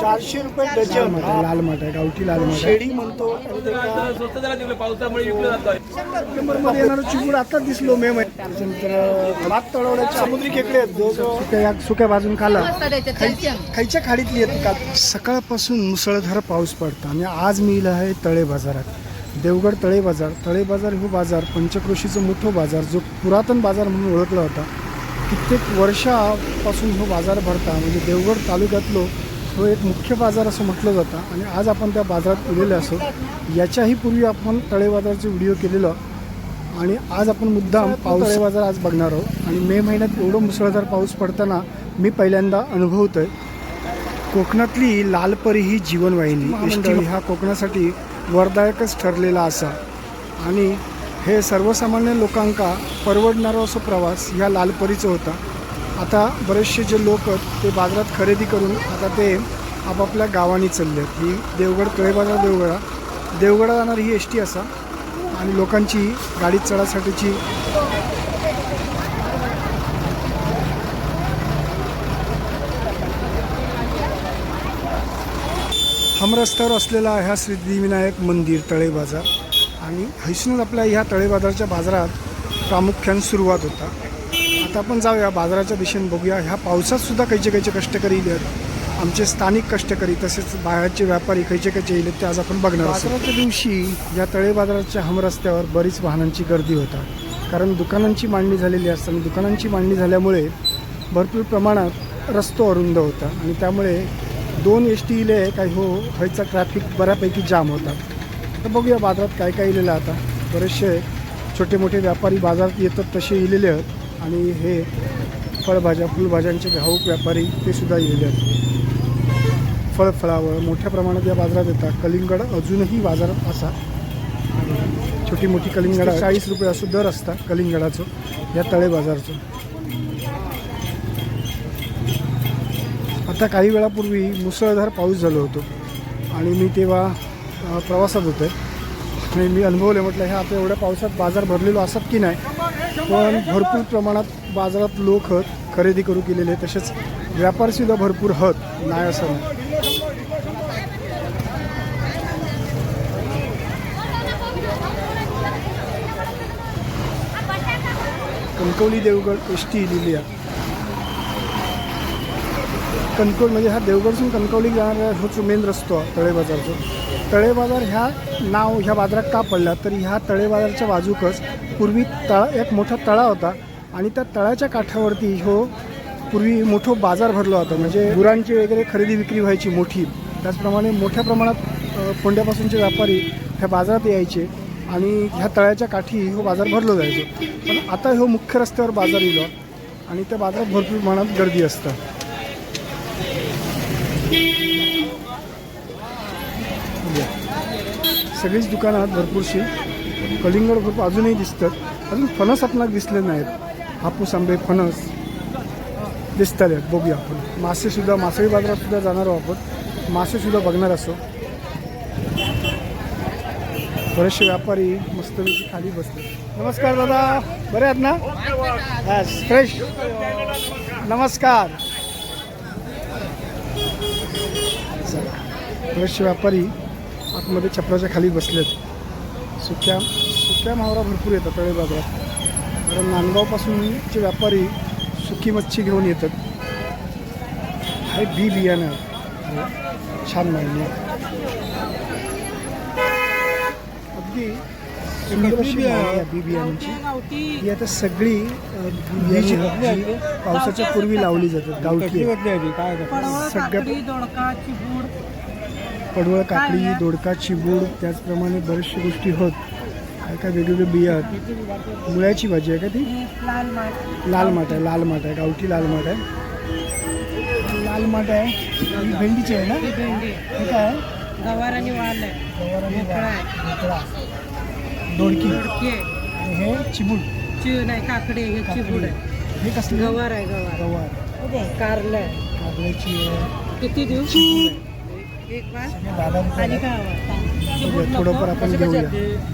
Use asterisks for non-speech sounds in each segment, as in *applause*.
चारशे रुपये डझन लाल माठ आहे गावठी लाल माठ शेडी म्हणतो. पावसामुळे विकलं जातं नंबरमध्ये येणारं चिमूड आता दिसलो मे महिन्यात भात तळवण्याचे समुद्री खेकडे आहेत. जो सुक्या सुक्या भाजून खाला खायच्या खाडीतली आहेत का सकाळपासून मुसळधार पाऊस पडतो आणि आज मी इलं आहे तळे बाजारात. देवगड तळे बाजार. तळे बाजार हो बाजार पंचक्रोशीचं मोठं बाजार जो पुरातन बाजार म्हणून ओळखला होता. कित्येक वर्षापासून हो बाजार भरता. म्हणजे देवगड तालुक्यातलो तो एक मुख्य बाजार असं म्हटलं जातं. आणि आज आपण त्या बाजारात गेलेलो असो याच्याही पूर्वी आपण तळे बाजारचे व्हिडिओ केलेलो. आणि आज आपण मुद्दाम पाऊस बाजार आज बघणार आहोत. आणि मे महिन्यात एवढं मुसळधार पाऊस पडताना मी पहिल्यांदा अनुभवतोय कोकणातली लालपरी ही जीवनवाहिनी एस टी हा कोकणासाठी वरदायकच ठरलेला असा. आणि हे सर्वसामान्य लोकांका परवडणारा असो प्रवास ह्या लालपरीचा होता. आता बरेचसे जे लोक आहेत ते बाजारात खरेदी करून आता ते आपापल्या गावांनी चालले आहेत. ही देवगड तळेबाजार देवगडा. देवगडा जाणारी ही एस टी असा आणि लोकांची गाडीत चढासाठीची हम रस्त्यावर असलेला ह्या सिद्धिविनायक मंदिर तळे बाजार आणि हैसूनच आपल्या ह्या तळे बाजारच्या बाजारात प्रामुख्याने सुरुवात होता. आता आपण जाऊया बाजाराच्या दिशेने बघूया. ह्या पावसात सुद्धा खयचे खयचे कष्टकरी आहेत. आमचे स्थानिक कष्टकरी तसेच बाहेरचे व्यापारी खयचे खयचे येले ते आज आपण बघणार बाजाराच्या दिवशी या तळे बाजाराच्या हम रस्त्यावर बरीच वाहनांची गर्दी होतात कारण दुकानांची मांडणी झालेली असते आणि दुकानांची मांडणी झाल्यामुळे भरपूर प्रमाणात रस्तो अरुंद होता आणि त्यामुळे दोन एस टी इले काही हो व्हायचा ट्रॅफिक बऱ्यापैकी जाम होता. तर बघूया बाजारात काय काय इलेलं आहे आता. बरेचसे छोटे मोठे व्यापारी बाजारात येतात तसे इलेले आहेत. आणि हे फळभाज्या फुलभाज्यांचे घाऊक व्यापारी ते सुद्धा येले आहेत. फळफळावळ मोठ्या प्रमाणात या बाजारात येतात. कलिंगड अजूनही बाजारात असा. छोटी मोठी कलिंगड चाळीस रुपये असो दर असता कलिंगडाचं या तळे बाजारचं. आता काही वेळापूर्वी मुसळधार पाऊस झालो होतो. आणि मी तेव्हा प्रवासात प्रवासात होते. आणि मी अनुभवले म्हटलं ह्या आता एवढ्या पावसात बाजार भरलेलो असत की नाही? पण भरपूर प्रमाणात बाजारात लोक हत खरेदी करू केलेले तसेच व्यापारसुद्धा भरपूर हत नाही असं नाही. कणकवली देवगड एस टी लिहिली आहे कणकवली म्हणजे हा देवगडसून कणकवली जाणारा हो जो मेन रस्तो तळे बाजारचा तळे बाजार ह्या नाव ह्या बाजारात का पडला? तर ह्या तळे बाजारच्या बाजूकच पूर्वी तळा एक मोठा तळा होता आणि त्या तळ्याच्या काठावरती हो पूर्वी मोठं बाजार भरला होता. म्हणजे गुरांची वगैरे खरेदी विक्री व्हायची मोठी. त्याचप्रमाणे मोठ्या प्रमाणात कोंड्यापासूनचे फोंड्यापासूनचे व्यापारी ह्या बाजारात यायचे आणि ह्या तळ्याच्या काठी हो बाजार भरलो जायचो. पण आता हो मुख्य रस्त्यावर बाजार येलो आणि त्या बाजारात भरपूर प्रमाणात गर्दी असतं सगळीच दुकानात भरपूरशी. कलिंगड भरपूर अजूनही दिसतात. अजून फणस आपणाला दिसले नाहीत. हापूस आंबे फणस दिसतले बघूया आपण. मासेसुद्धा मासळी बाजारात सुद्धा जाणार आहोत आपण. मासेसुद्धा बघणार असो. बरेचसे व्यापारी मस्तपैकी खाली बसले. नमस्कार दादा. बरे आहेत ना? फ्रेश नमस्कार. बरेचसे व्यापारी आतमध्ये छपराच्या खाली बसलेत. सुक्या सुक्या मावरा भरपूर येतात तळे बाजारात कारण नांदगावपासूनचे व्यापारी सुकी मच्छी घेऊन येतात. हे बी बियाणं. छान माहिती अगदी सुंदर अशी आहे बी बियाणांची. ही आता सगळी बियाची पावसाच्या पूर्वी लावली जातात गावठी सगळ्या- पडवळ काकडी? दोडका चिबूड त्याचप्रमाणे बऱ्याचशा गोष्टी होत. काय काय वेगवेगळे बिया आहेत. मुळ्याची भाजी आहे का ती? लाल माठ. आहे लाल माठ आहे गावठी लाल माठ आहे. लाल माठ आहे. ही भेंडीची आहे ना? ही भेंडी काय आहे? गवार आणि वाल आहे. गवार आणि आहे. भोपळा. दोडकी. आहे. आणि हे चिबूड. चिव नाही काकडी हे चिबूड आहे. हे कसले? गवार आहे गवार. गवार. कारलं आहे. कारल्याची आहे. किती आहे. एक वास सगळे दादा रुपये आणि आहे. काय हवं? बघूया, थोडंफार आपण घेऊया.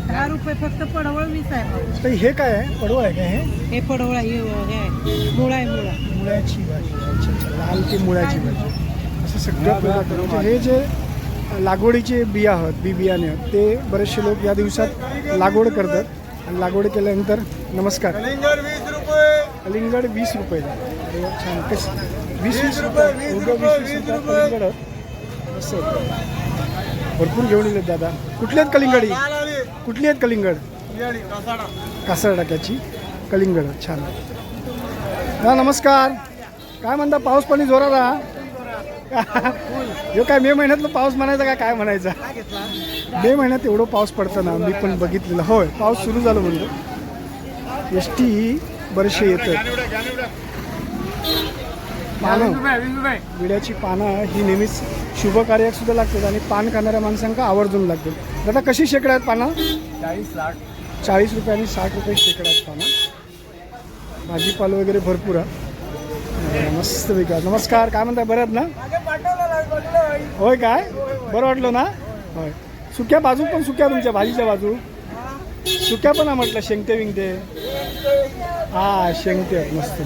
दहा रुपये फक्त पडवळ वीस आहे. तर हे काय आहे? पडवळ आहे का हे? हे पडवळ आहे, हे आहे. मुळा आहे मुळा. मुळ्याची भाजी. अच्छा अच्छा. लाल ते मुळ्याची भाजी. असं हे सगळं. म्हणजे हे जे लागवडीचे बिया आहेत बी बियाणे आहेत ते बरेचसे लोक या दिवसात लागवड करतात. आणि लागवड केल्यानंतर नमस्कार. कलिंगड वीस रुपये. छान. कस वीस वीस रुपये. वीस रुपये. मस्त होतं. भरपूर घेऊन येतात दादा. कुठली आहेत कलिंगडी कुठली आहेत कलिंगड? कासार टाक्याची कलिंगड छान. हा नमस्कार. काय म्हणता पाऊस पाणी जोरात हा? ह्यो काय मे महिन्यातलं पाऊस म्हणायचा का काय म्हणायचा? मे महिन्यात एवढं पाऊस पडतं ना मी पण बघितलेलं. होय पाऊस सुरू झालं म्हणतो एस टी ही बरेचसे येतं पानं. विड्याची पानं ही नेहमीच शुभ कार्यात सुद्धा लागतात आणि पान खाणाऱ्या माणसांका आवर्जून लागतात. दादा कशी शेकडा आहेत पानं? चाळीस लाख. चाळीस रुपये आणि साठ रुपये शेकडा आहेत पानं. भाजीपाला वगैरे भरपूर आहे. मस्त विकास नमस्कार काय म्हणताय? बरं आहेत ना? होय काय? बरं वाटलं ना? होय. सुक्या बाजू पण सुक्या तुमच्या भाजीच्या बाजू. सुक्या पण म्हटलं शेंगते विंगते हा शेंगते मस्त.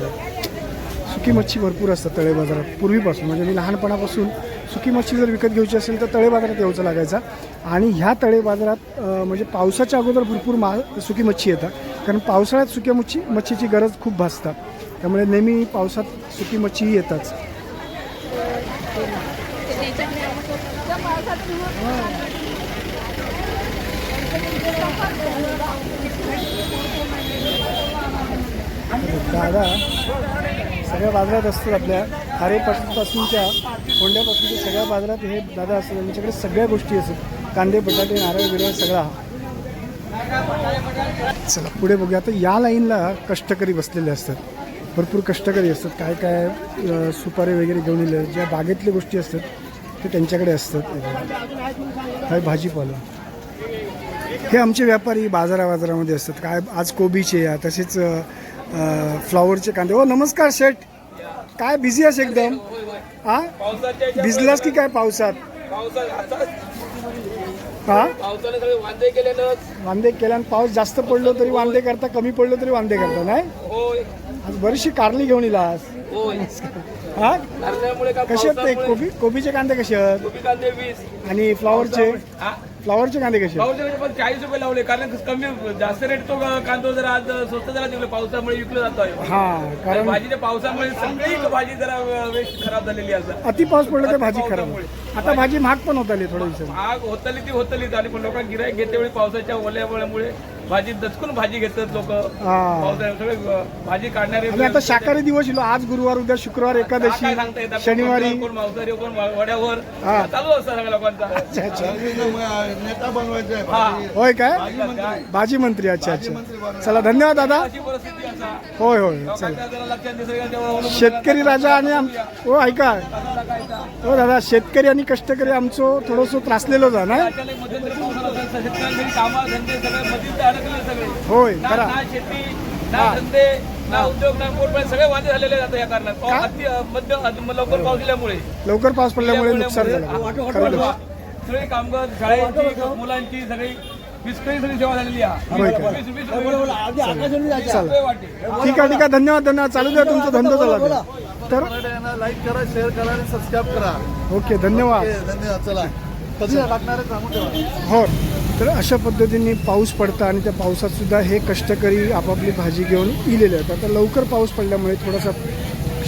सुकी मच्छी भरपूर असतात तळे बाजारात पूर्वीपासून. म्हणजे मी लहानपणापासून सुकी मच्छी जर विकत घ्यायची असेल तर तळे बाजारात यायचं लागायचा. आणि ह्या तळे बाजारात म्हणजे पावसाच्या अगोदर भरपूर मा सुकी मच्छी येतात. कारण पावसाळ्यात सुक्या मच्छी मच्छीची गरज खूप भासतात. त्यामुळे नेहमी पावसात सुकी मच्छीही येतात दादा सगळ्या बाजारात असतात आपल्या. खारेपासूनच्या कोंड्यापासूनच्या सगळ्या बाजारात हे दादा असतात त्यांच्याकडे सगळ्या गोष्टी असतात कांदे बटाटे नारळ बिरळ सगळा चला पुढे बघूया. आता या लाईनला कष्टकरी बसलेले असतात. भरपूर कष्टकरी असतात. काय काय सुपारी वगैरे घेऊन येले. ज्या बागेतल्या गोष्टी असतात ते त्यांच्याकडे असतात. काय भाजीपाला. हे आमचे व्यापारी बाजारा बाजारामध्ये असतात. काय आज कोबीचे या तसेच फ्लॉवरचे कांदे. हो नमस्कार शेठ. काय बिझी आहेस एकदम? हा? भिजलास की काय पावसात? हा? वांदे केलेलं वांदे केला आणि पाऊस जास्त पडलो तरी वांदे करता कमी पडलो तरी वांदे करता नाही? आज बरीचशी कारली घेऊन येलास होय हा? कसे आहेत ते? कोबी कोबीचे कांदे कसे आहेत? आणि फ्लॉवरचे? फ्लॉवरचे कांदे कसे? आहेत? पावसाचे पण चाळीस रुपये लावले. कारण कमी जास्त रेट तो कांदो जरा आज स्वस्त जरा निघलो पावसामुळे विकलो जातोय हा कारण भाजीच्या पावसामुळे सगळी भाजी जरा वेस्ट खराब झालेली असं अति पाऊस पडला तर भाजी खराब. आता भाजी महाग पण होत आली थोड्या दिवसांनी. आग होतली ती होतलीच. आणि पण लोकांना गिरायक घेते वेळी पावसाच्या ओल्यामुळे. भाजी दचकून भाजी घेतात लोक. हा. सगळे भाजी काढणारे आणि आता शाकाहारी दिवस येलो आज गुरुवार उद्या शुक्रवार एकादशी शनिवारी. कोण मांसाहारी कोण वड्यावर. चालू असतं सगळ्या लोकांचा. अच्छा अच्छा. नेता बनवायचा आहे. हा. होय काय? भाजी मंत्री. अच्छा अच्छा. चला धन्यवाद दादा. होय होय शेतकरी राजा आणि हो ऐका. हो दादा शेतकरी आणि कष्टकरी आमचं थोडंसं त्रासलेलं जा शेतकऱ्यांसाठी कामं धंदे सगळे मधीच अडकले सगळे. होय ना शेती ना धंदे ना उद्योग ना पोटपाणी सगळे वांदे झालेले जातात या कारणात. का? अति मध्य अति- लवकर पाऊस दिल्यामुळे लवकर पाऊस पडल्यामुळे नुकसान झालं. खरं. सगळी कामगार शाळेची मुलांची सगळी विस्कळी सगळी सेवा झालेली आहे. होय काय? वीस- वीस रुपये चला रुपये वाटे. ठीक आहे ठीक आहे. धन्यवाद धन्यवाद. चालू द्या. तुमचा धंदा चला तर लाईक करा शेअर करा आणि सबस्क्राईब करा. ओके धन्यवाद. धन्यवाद. चला. कधी लागणार आहे सांगून ठेवा. हो. तर अशा पद्धतीने पाऊस पडता आणि त्या पावसातसुद्धा हे कष्टकरी आपापली भाजी घेऊन इलेले आहेत. आता लवकर पाऊस पडल्यामुळे थोडासा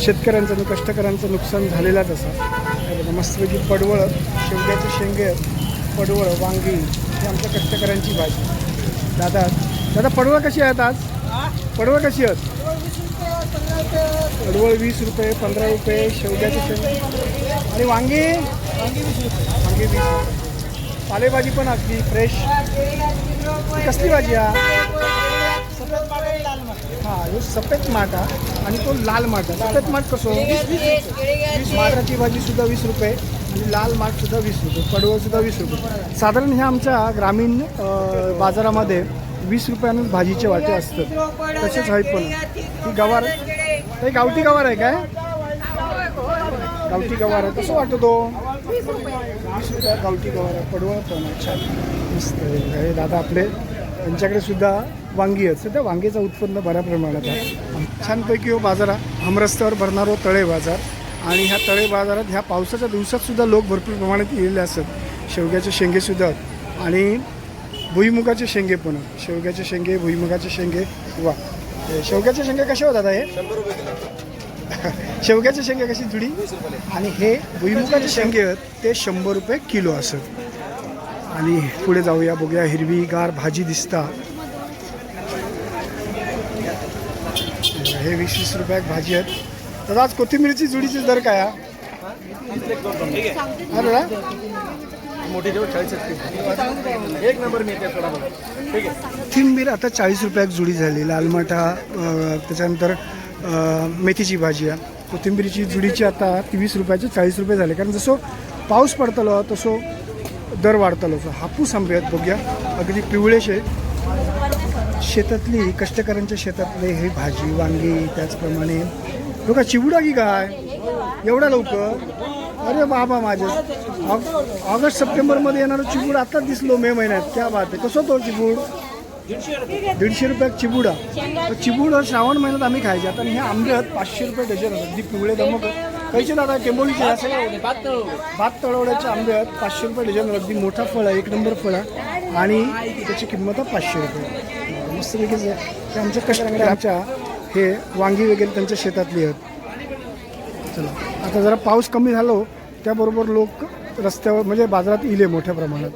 शेतकऱ्यांचं आणि कष्टकऱ्यांचं नुकसान झालेलाच असा. मस्तपैकी पडवळ शेवग्याचे शेंगे पडवळ वांगी ही आमच्या कष्टकऱ्यांची भाजी. दादा दादा पडवळ कशी आहेत आज? पडवळ कशी आहेत? पडवळ वीस रुपये पंधरा रुपये शेवग्याचे शेंगे. आणि वांगी? वांगी वीस वांगी वीस रुपये. पालेभाजी पण असली फ्रेश कसली भाजी हा? हा ह्यो सफेद माठ हा. आणि तो लाल माठ हा. सफेद माठ कसो? वीस माठाची भाजी सुद्धा वीस रुपये आणि लाल माठ सुद्धा वीस रुपये. पडवळ सुद्धा वीस रुपये. साधारण ह्या आमच्या ग्रामीण बाजारामध्ये वीस रुपयानं भाजीचे वाटे असतात. तसेच आहे पण. ही गवार हे गावठी गवार आहे काय? गावठी गवार आहे. कसं वाटतो वीस गावठी गवार पडवळ पण छान मस्त हे दादा आपले त्यांच्याकडे सुद्धा वांगी आहेत. सध्या वांगीचं उत्पन्न बऱ्या प्रमाणात आहे. छानपैकी हो बाजार हम रस्त्यावर भरणारो हो तळे बाजार. आणि ह्या तळे बाजारात ह्या पावसाच्या दिवसात सुद्धा लोक भरपूर प्रमाणात येलेले असतात. शेवग्याचे शेंगे सुद्धा आणि भुईमुगाचे शेंगे पण शेवग्याचे शेंगे भुईमुगाचे शेंगे. वा. शेवग्याचे शेंगे कसे होतात हे? *laughs* शेवग्याचे शेंगे कशी जुडी? आणि हे भुईमुगाचे शेंगे आहेत ते शंभर रुपये किलो असत आणि पुढे जाऊया बघूया हिरवीगार भाजी दिसता. हे वीस वीस रुपयात भाजी आहेत. दादा आज कोथिंबीरची जुडीचे दर काय मोठी एक नंबर आहे. कोथिंबीर आता चाळीस रुपयात जुडी झाली लाल माठा अ, त्याच्यानंतर मेथीची भाजी आहे. कोथिंबीरीची जुडीची आता ती वीस रुपयाची चाळीस रुपये झाले. कारण जसं पाऊस पडतलो तसं दर वाढतलो. असो हापूस आंबे आहेत बघूया. अगदी पिवळेशे शेतातली कष्टकऱ्यांच्या शेतातले हे भाजी वांगी त्याचप्रमाणे बघा चिवडा की काय? एवढा लवकर? अरे बाबा माझे. ऑग- ऑगस्ट सप्टेंबरमध्ये येणारं चिबूड आताच दिसलो मे महिन्यात. क्या बात आहे. कसं तो चिबूड दीडशे रुपयात चिबुडा. तर चिबूड श्रावण महिन्यात आम्ही खायचे. आता आणि हे आंबे आहेत पाचशे रुपये डझन आहेत. अगदी पिवळे दमक कैसे दादा टेंबोलीचे असे भात तळवड्याचे आंबे आहेत पाचशे रुपये डझन. अगदी मोठा फळ आहे एक नंबर फळ आहे. आणि त्याची किंमत आहे पाचशे रुपये. मस्तपैकीच आहे ते आमच्या कष्टकऱ्यांच्या हे वांगी वगैरे त्यांच्या शेतातली आहेत. चला आता जरा पाऊस कमी झालो त्याबरोबर लोक रस्त्यावर म्हणजे बाजारात इले मोठ्या प्रमाणात.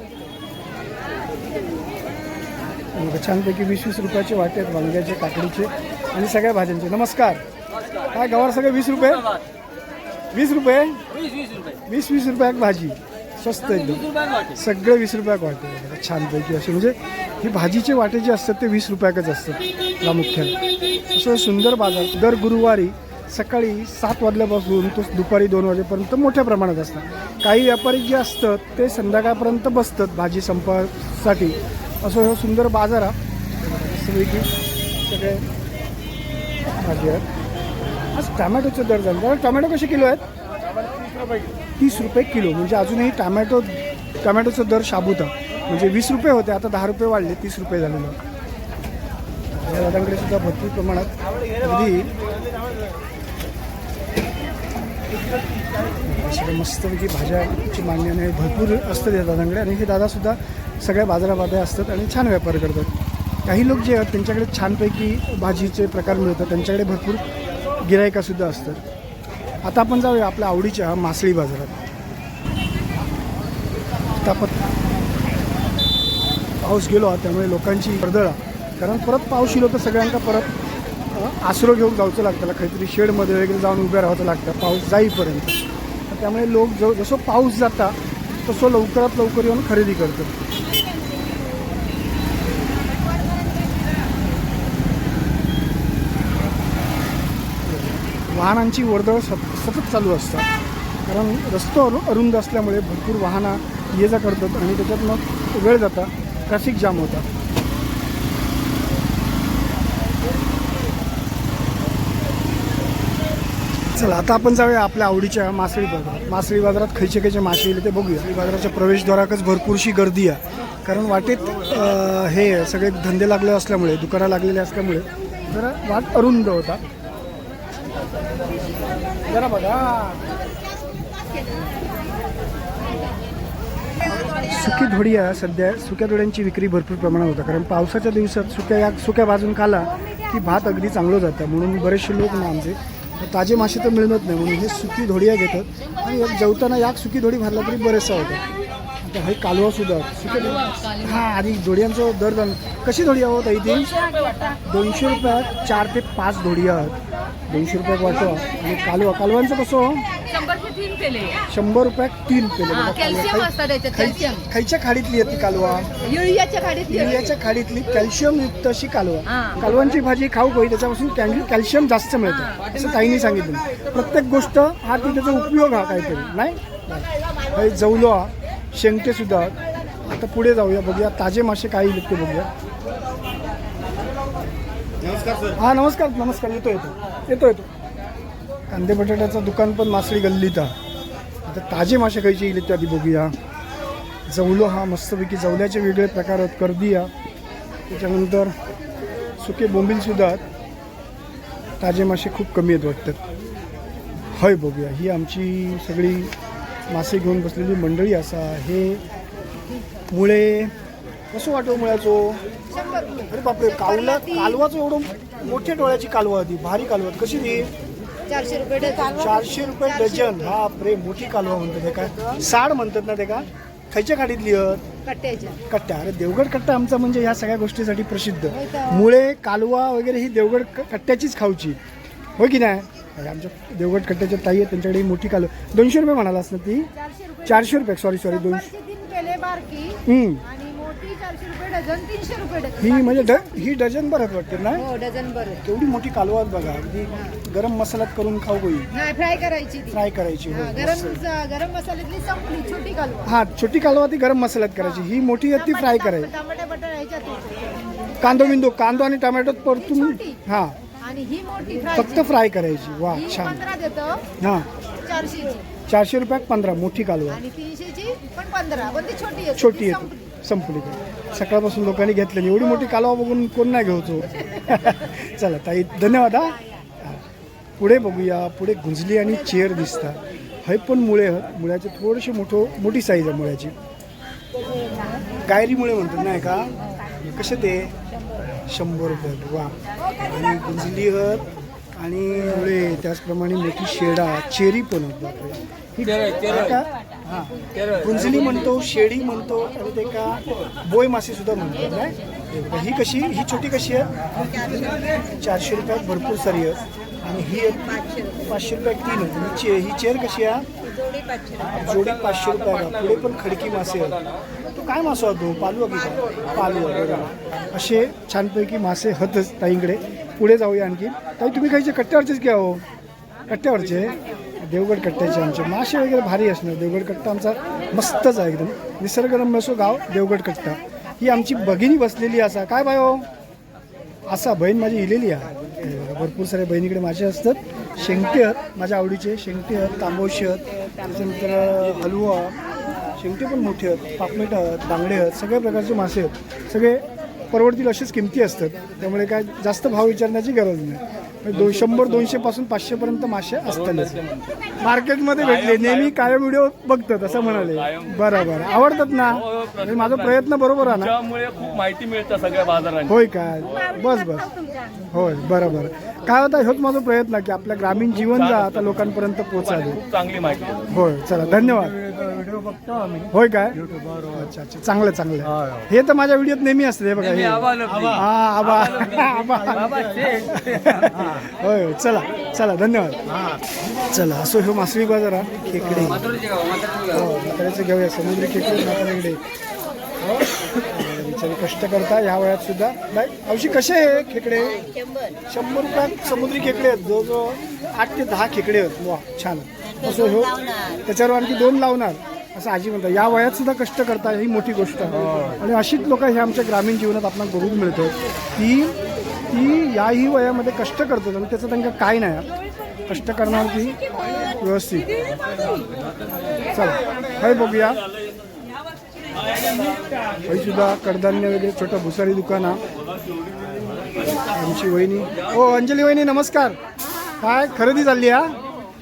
बघा, छानपैकी वीस वीस रुपयाचे वाटे आहेत वांग्याचे काकडीचे आणि सगळ्या भाज्यांचे. नमस्कार. काय गवार सगळे वीस रुपये? वीस रुपये? वीस वीस रुपयात भाजी. स्वस्त एकदम. सगळे वीस रुपयात वाटे. छानपैकी असे. म्हणजे ही भाजीचे वाटे जे असतात ते वीस रुपयाकच असतात प्रामुख्याने. असं सुंदर बाजार. दर गुरुवारी सकाळी सात वाजल्यापासून तो दुपारी दोन वाजेपर्यंत मोठ्या प्रमाणात असतात. काही व्यापारी जे असतात ते संध्याकाळपर्यंत बसतात भाजी संपासाठी असं हा सुंदर बाजार हा. मस्तपैकी सगळे भाजी आहेत. आज टमॅटोचे दर झाले. तर टमॅटो कसे किलो आहेत? तीस रुपये किलो. म्हणजे अजूनही टमॅटो टमॅटोचा दर शाबूत म्हणजे वीस रुपये होते आता दहा रुपये वाढले तीस रुपये झालेलं या दादांकडे सुद्धा भरपूर प्रमाणात अगदी सगळं मस्तपैकी भाज्याची मागणी आहे भरपूर असतं या दादांकडे. आणि हे दादासुद्धा सगळ्या बाजारामध्ये असतात आणि छान व्यापार करतात. काही लोक जे आहेत त्यांच्याकडे छानपैकी भाजीचे प्रकार मिळतात. त्यांच्याकडे भरपूर गिरायकासुद्धा असतात. आता आपण जाऊया आपल्या आवडीच्या मासळी बाजारात. आता आपण पाऊस गेलो त्यामुळे लोकांची वर्दळा कारण परत पाऊस येलो तर सगळ्यांना परत आसरो घेऊन जायचं लागतं. काहीतरी शेडमध्ये वगैरे जाऊन उभ्या राहावं लागतं. पाऊस जाईपर्यंत. तर त्यामुळे लोक जो जसं पाऊस जाता तसं लवकरात लवकर येऊन खरेदी करतात. वाहनांची वर्दळ सत सतत चालू असतात. कारण रस्ता अरुंद असल्यामुळे भरपूर वाहनं ये जा करतात आणि त्याच्यात मग वेळ जाता ट्रॅफिक जाम होतात चला आता आपण जाऊया आपल्या आवडीच्या मासळी बाजारात. मासळी बाजारात खयचे खयचे मासे येले ते बघूया. बाजाराच्या प्रवेशद्वाराकच भरपूरशी गर्दी आहे. कारण वाटेत हे सगळे धंदे लागले असल्यामुळे दुकानं लागलेले असल्यामुळे जरा वाट अरुंद होता. जरा बघा. सुकी धोडिया सध्या. सुक्या धोड्यांची विक्री भरपूर प्रमाणात होता. कारण पावसाच्या दिवसात सुक्या या सुक्या भाजून खाला की भात अगदी चांगलं जातं. म्हणून बरेचसे लोक ना आमचे ताजे मासे तर मिळत नाही. म्हणून हे सुकी धोडिया घेतात. आणि जेवताना याक सुकी धोडी भरला तरी बरेचसा होता. आता हे कालवा सुद्धा. सुके हां आणि धोडियांचं दर कशी कशी होत आहे ती? दोनशे रुपयात चार ते पाच धोडिया आहेत. दोनशे रुपयात वाटो. आणि कालवा कालवांचं कसं पेले शंभर रुपयात तीन पेले बघा कॅल्शियम कालवा. असतं त्याच्यात खै- कॅल्शियम खैच्या खाडीतली आहे ती कालवा. युरियाच्या खाडीत युरियाच्या खाडीतली कॅल्शियम युक्त अशी कालवा. हा. कालवांची भाजी खाऊ काही त्याच्यापासून कॅल- कॅल्शियम जास्त मिळतं असं ताईंनी सांगितलं. प्रत्येक गोष्ट हा ती त्याचा उपयोग हा काहीतरी नाही? जवलो हा शेंगटे सुद्धा. आता पुढे जाऊया बघूया ताजे मासे काही लिखते बघूया. हा नमस्कार नमस्कार. येतो येतो. येतो येतो. कांदे बटाट्याचं दुकान पण मासळी गल्लीत आहे. आता ताजे मासे खायचे येईल ते आधी बघूया. जवलो हा मस्तपैकी जवल्याचे वेगळे प्रकार आहेत. कर्दिया त्याच्यानंतर सुके बोंबीलसुद्धा आहेत. ताजे मासे खूप कमी आहेत वाटतात हय बघूया. ही आमची सगळी मासे घेऊन बसलेली मंडळी असा हे मुळे कसं वाटो मुळ्याचो अरे बापरे कालवा कालवाचं एवढं मोठ्या डोळ्याची कालवा होती भारी कालवा. कशी ती? चारशे रुपये चारशे रुपये डझन. बापरे मोठी कालवा म्हणतात ते काय? साड म्हणतात ना ते का? खायच्या गाडीतली कट्ट्याच्या. कट्टा. अरे देवगड कट्टा आमचा म्हणजे ह्या सगळ्या गोष्टीसाठी प्रसिद्ध. मुळे कालवा वगैरे ही देवगड कट्ट्याचीच खाऊची. होय की नाही? आमच्या देवगड कट्ट्याच्या ताई आहेत त्यांच्याकडे ही मोठी कालवा दोनशे रुपये म्हणालास ना ती. चारशे रुपये. सॉरी सॉरी दोनशे बारकी हम्म. आणि मोठी चारशे रुपये डझन तीनशे रुपये डझन. ही म्हणजे ड- ही डझन भरत वाटते ना हो डझन बरं केवढी मोठी कालवा बघा. अगदी गरम मसाल्यात करून खाऊ गई नाही फ्राय करायची ती. फ्राय करायची हो हा, गरम गरम मसाल्यातली संपली छोटी कालवा. हा छोटी कालवा ती गरम मसाल्यात करायची. ही. मोठी आहे ती फ्राय करायची टमाटा बटाटा ह्याच्यात कांदो बिंदू कांदो आणि टोमॅटो परतून छोटी. हा. आणि ही मोठी फ्राय फक्त फ्राय करायची. वा ही छान. पंधरा देतो. हा. चारशेची. चारशे रुपयात पंधरा मोठी कालवा. आणि तीनशेची पण पंधरा पण ती छोटी आहे. छोटी ती आहे संपली. संपली. का सकाळपासून लोकांनी घेतलेली. एवढी मोठी कालवा बघून कोण नाही घेऊचो *laughs* चला ताई धन्यवाद हा. पुढे बघूया. पुढे गुंजली आणि चेअर दिसता हे पण मुळे मुळ्याचे थोडेसे मोठं मोठी साईज आहे मुळ्याची. गायरी मुळे म्हणतात नाही का? कसे ते? शंभर रुपये. वा. आणि गुंजली आहेत आणि मुळे त्याचप्रमाणे मोठी शेडा चेरी पण आहेत. बापरे. ही का? हां. गुंजली म्हणतो शेळी म्हणतो आणि ते का बोय मासे सुद्धा म्हणतात काय ही कशी ही छोटी कशी आहे? चारशे रुपयात भरपूर सारी आहे. आणि ही एक पाचशे रुपयात तीन आहे. आणि चे ही चेअर कशी आहे? जोडी पाचशे रुपयाला पुढे पण खडकी मासे आहेत. तो काय मासो आहे तो पालू की काय? पालू बरोबर. असे छानपैकी मासे हतच ताईंकडे. पुढे जाऊया आणखी. ताई तुम्ही खायचे कट्ट्यावरचेच घ्या हो. कट्ट्यावरचे. देवगड कट्ट्याचे आमचे मासे वगैरे भारी असणार. देवगड कट्टा आमचा मस्तच आहे एकदम. निसर्गरम्य असो गाव देवगड कट्टा. ही आमची भगिनी बसलेली असा. काय बायो असा बहीण माझी इलेली आहे. भरपूर साऱ्या बहिणीकडे माझे असतात. शेंगटे आहेत माझ्या आवडीचे. शेंगटे आहेत तांबोशी आहेत. त्याच्यानंतर हलवा. शेंगटे पण मोठे आहेत. पापलेट आहेत बांगडे आहेत. सगळ्या प्रकारचे मासे आहेत. सगळे परवडतील असेच किमती असतात. त्यामुळे काय जास्त भाव विचारण्याची गरज नाही. दो शंभर दोनशेपासून पाचशेपर्यंत मासे असतातच. मार्केटमध्ये भेटले. नेहमी कायम. व्हिडिओ बघतात असं म्हणाले. बरं बरं आवडतात ना? म्हणजे माझा प्रयत्न बरोबर आहे ना? खूप माहिती मिळतं सगळ्या बाजारांची. होय काय बस बस. होय बरं बरं काय होता हेच माझा प्रयत्न की आपल्या ग्रामीण जीवन जा आता लोकांपर्यंत पोहोचावे. खूप चांगली माहिती. होय चला धन्यवाद. होय काय? अच्छा अच्छा चांगलं चांगलं. हे तर माझ्या व्हिडिओत नेहमी असते हे बघा हे. हा आबा. आबा. होय होय चला चला धन्यवाद. चला असो ह्यो मासळी बाजार हा खेकडे. हो म्हाताऱ्याचं घेऊया समुद्री खेकडे म्हाताऱ्याकडे बिचारी कष्ट करता ह्या वयात सुद्धा? बाय अवशी कसे आहे खेकडे? शंभर रुपयात समुद्री खेकडे आहेत. जवळजवळ आठ ते दहा खेकडे आहेत. वा छान. असं हो त्याच्यावर आणखी दोन लावणार. असं आजी म्हणतात. या वयात सुद्धा कष्ट करता ही मोठी गोष्ट आहे. आणि अशीच लोक हे आमच्या ग्रामीण जीवनात आपल्याला बघून मिळतात की ती याही वयामध्ये कष्ट करतात. आणि त्याचं त्यांना काय नाही. कष्ट करणार ती व्यवस्थित. चला काय बघूया. काही सुद्धा कडधान्य वगैरे छोटं भुसारी दुकान हा. आमची वहिनी. हो अंजली वहिनी नमस्कार. काय खरेदी चालली हा?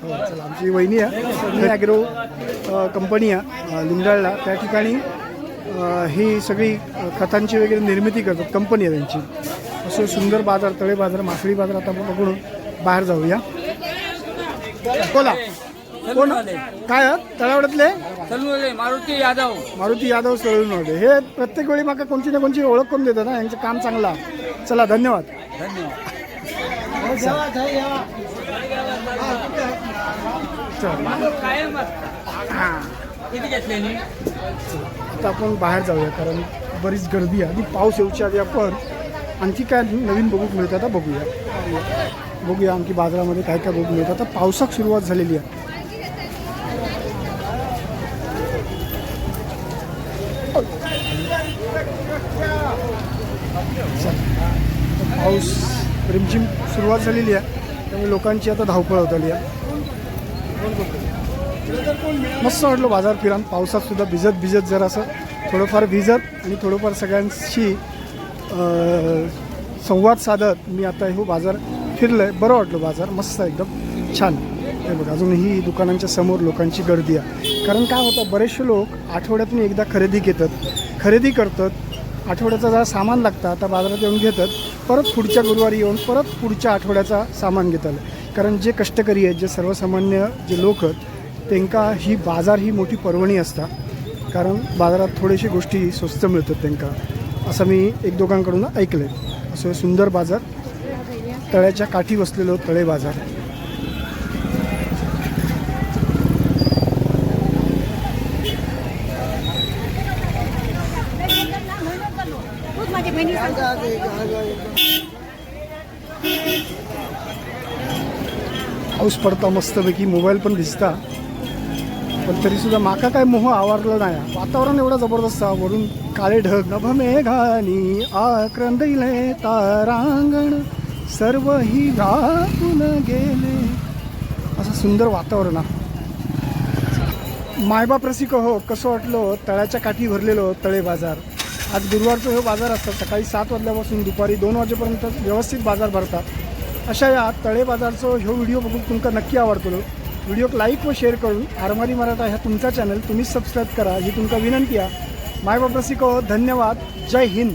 हो चला आमची वहिनी आहे ॲग्रो कंपनी आहे लिंगाळला. त्या ठिकाणी ही सगळी खतांची वगैरे निर्मिती करतात कंपनी आहे त्यांची. असं सुंदर बाजार तळे बाजार मासळी बाजार आता आपण बघून बाहेर जाऊया. बोला. कोण? काय आहात? तळावड्यातले मारुती यादव. मारुती यादव सळून होते हे प्रत्येक वेळी माका कोणची ना कोणची ओळख करून देतात ना यांचं काम चांगला चला धन्यवाद. चला. किती घेतलेली आता आपण बाहेर जाऊया कारण बरीच गर्दी आहे. आणि पाऊस येऊच्या आधी आपण आणखी काय नवीन बघूक मिळतं आता बघूया. बघूया आणखी बाजारामध्ये काय काय बघून मिळतं. आता पावसाक सुरुवात झालेली आहे. पाऊस रिमझिम सुरुवात झालेली आहे. त्यामुळे लोकांची आता धावपळ होत आली आहे. मस्त वाटलं बाजार फिरान. पावसात सुद्धा भिजत भिजत जर असं थोडंफार भिजत आणि थोडंफार सगळ्यांशी संवाद साधत मी आता हे बाजार फिरलं आहे बरं वाटलं बाजार. मस्त एकदम. छान. हे बघा अजूनही दुकानांच्या समोर लोकांची गर्दी आहे. कारण काय होतं बरेचसे लोक आठवड्यातून एकदा खरेदी घेतात. खरेदी करतात. आठवड्याचं जरा सामान लागतं आता बाजारात येऊन घेतात. परत पुढच्या गुरुवारी येऊन परत पुढच्या आठवड्याचा सामान घेतात. कारण जे कष्टकरी आहेत जे सर्वसामान्य जे लोक आहेत त्यांका ही बाजार ही मोठी पर्वणी असता. कारण बाजारात थोडेशी गोष्टी स्वस्त मिळतात त्यांका. असं मी एक दोघांकडून ऐकलं आहे असं सुंदर बाजार तळ्याच्या काठी बसलेलो तळे बाजार. पाऊस पडता मस्तपैकी मोबाईल पण दिसता पण तरीसुद्धा माका काय मोह आवरला नाही. वातावरण एवढं जबरदस्त आहे. वरून काळे ढग. नभ मेघानी आक्रंदिले तारांगण सर्व ही घातून गेले. असं सुंदर वातावरण आहे. मायबाप रसिक हो कसं वाटलं? तळ्याच्या काठी भरलेलो तळे बाजार. आज गुरुवारचा हे बाजार असतात सकाळी सात वाजल्यापासून दुपारी दोन वाजेपर्यंत व्यवस्थित बाजार भरतात. अशा या तळे बाजारचं ह्यो व्हिडिओ बघून तुमका नक्की आवडतो. व्हिडिओक लाईक व शेअर करून आरमारी मराठा ह्या तुमचा चॅनल तुम्हीच सबस्क्राईब करा. ही तुमका विनंती आहे. माय बाबा हो धन्यवाद. जय हिंद.